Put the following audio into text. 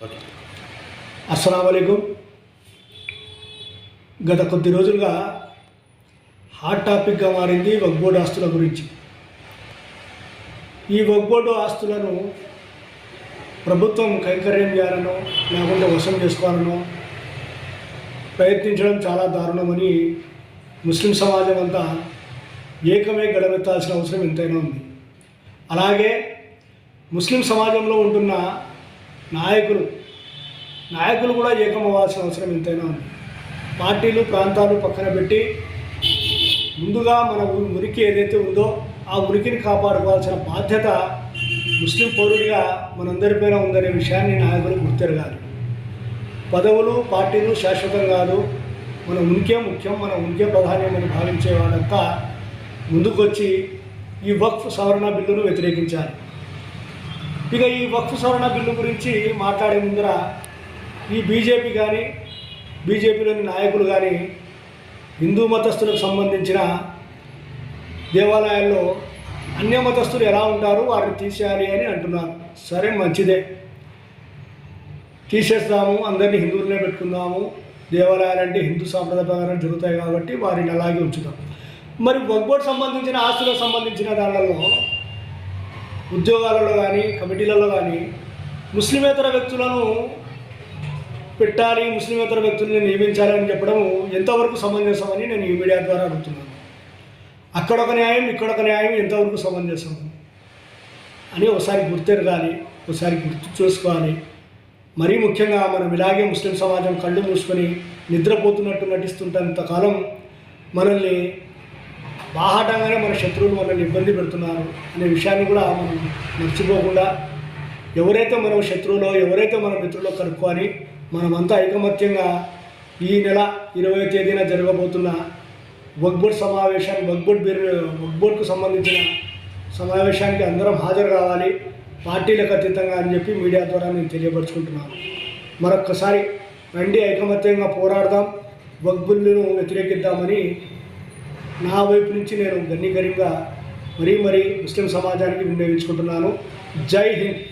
Okay. అస్సలం గత కొద్ది రోజులుగా హాట్ టాపిక్గా మారింది వగ్బోర్డు ఆస్తుల గురించి. ఈ వగ్బోర్డు ఆస్తులను ప్రభుత్వం కైంకర్యం చేయాలనో లేకుంటే వశం చేసుకోవాలనో ప్రయత్నించడం చాలా దారుణమని ముస్లిం సమాజం అంతా ఏకమే గడవెత్తాల్సిన అవసరం ఎంతైనా ఉంది. అలాగే ముస్లిం సమాజంలో ఉంటున్న నాయకులు. నాయకులు కూడా ఏకమవ్వాల్సిన అవసరం ఎంతైనా ఉంది. పార్టీలు ప్రాంతాలు పక్కన పెట్టి ముందుగా మన మురికి ఉనికి ఏదైతే ఉందో ఆ ఉనికిని కాపాడుకోవాల్సిన బాధ్యత ముస్లిం పౌరుడిగా మనందరిపైన ఉందనే విషయాన్ని నాయకులు గుర్తెరగాలి. పదవులు పార్టీలు శాశ్వతం కాదు. మన ఉనికే ముఖ్యం మన ఉనికే ప్రాధాన్యమని భావించే వాళ్ళంతా ముందుకొచ్చి ఈ వక్ఫ్ సవరణ బిల్లును వ్యతిరేకించాలి. ఇక ఈ వక్ఫ్ సవరణ బిల్లు గురించి మాట్లాడే ముందర ఈ బీజేపీ కానీ బీజేపీలోని నాయకులు కానీ హిందూ మతస్థులకు సంబంధించిన దేవాలయాల్లో అన్య మతస్థులు ఎలా ఉంటారు వారిని తీసేయాలి అని అంటున్నారు. సరే మంచిదే. తీసేస్తాము అందరినీ హిందువులనే పెట్టుకుందాము. దేవాలయాలంటే హిందూ సాంప్రదాయ ప్రకారం జరుగుతాయి కాబట్టి వారిని అలాగే ఉంచుతాం. మరి బొగ్బోట్ సంబంధించిన ఆస్తులకు సంబంధించిన దానిలో ఉద్యోగాలలో కానీ కమిటీలలో కానీ ముస్లిమేతర వ్యక్తులను పెట్టాలి ముస్లిమేతర వ్యక్తుల్ని నియమించాలి అని చెప్పడం ఎంతవరకు సమంజసమని నేను ఈ మీడియా ద్వారా అడుగుతున్నాను. అక్కడ ఒక న్యాయం ఇక్కడ ఒక న్యాయం ఎంతవరకు సమంజసం అని ఒకసారి గుర్తెరగాలి ఒకసారి గుర్తు చూసుకోవాలి. మరీ ముఖ్యంగా మనం ఇలాగే ముస్లిం సమాజం కళ్ళు మూసుకొని నిద్రపోతున్నట్టు నటిస్తుంటంత కాలం మనల్ని బాహాటంగానే మన శత్రువులు మనల్ని ఇబ్బంది పెడుతున్నారు అనే విషయాన్ని కూడా మనం మర్చిపోకుండా ఎవరైతే మనం శత్రువులో ఎవరైతే మన మిత్రులో కనుక్కొని మనమంతా ఐకమత్యంగా ఈ నెల ఇరవై తేదీన జరగబోతున్న వగ్బోర్డ్ సమావేశాన్ని వగ్బోర్డ్ బిర్ వగ్బోర్డ్కు సంబంధించిన సమావేశానికి అందరం హాజరు కావాలి పార్టీలకు అతీతంగా అని చెప్పి మీడియా ద్వారా నేను తెలియపరుచుకుంటున్నాను. మరొక్కసారి రండి ఐకమత్యంగా పోరాడదాం వగ్బుల్ను వ్యతిరేకిద్దామని నా వైపు నుంచి నేను గన్ని మరీ మరీ ముస్లిం సమాజానికి వినియోగించుకుంటున్నాను జై హింద్.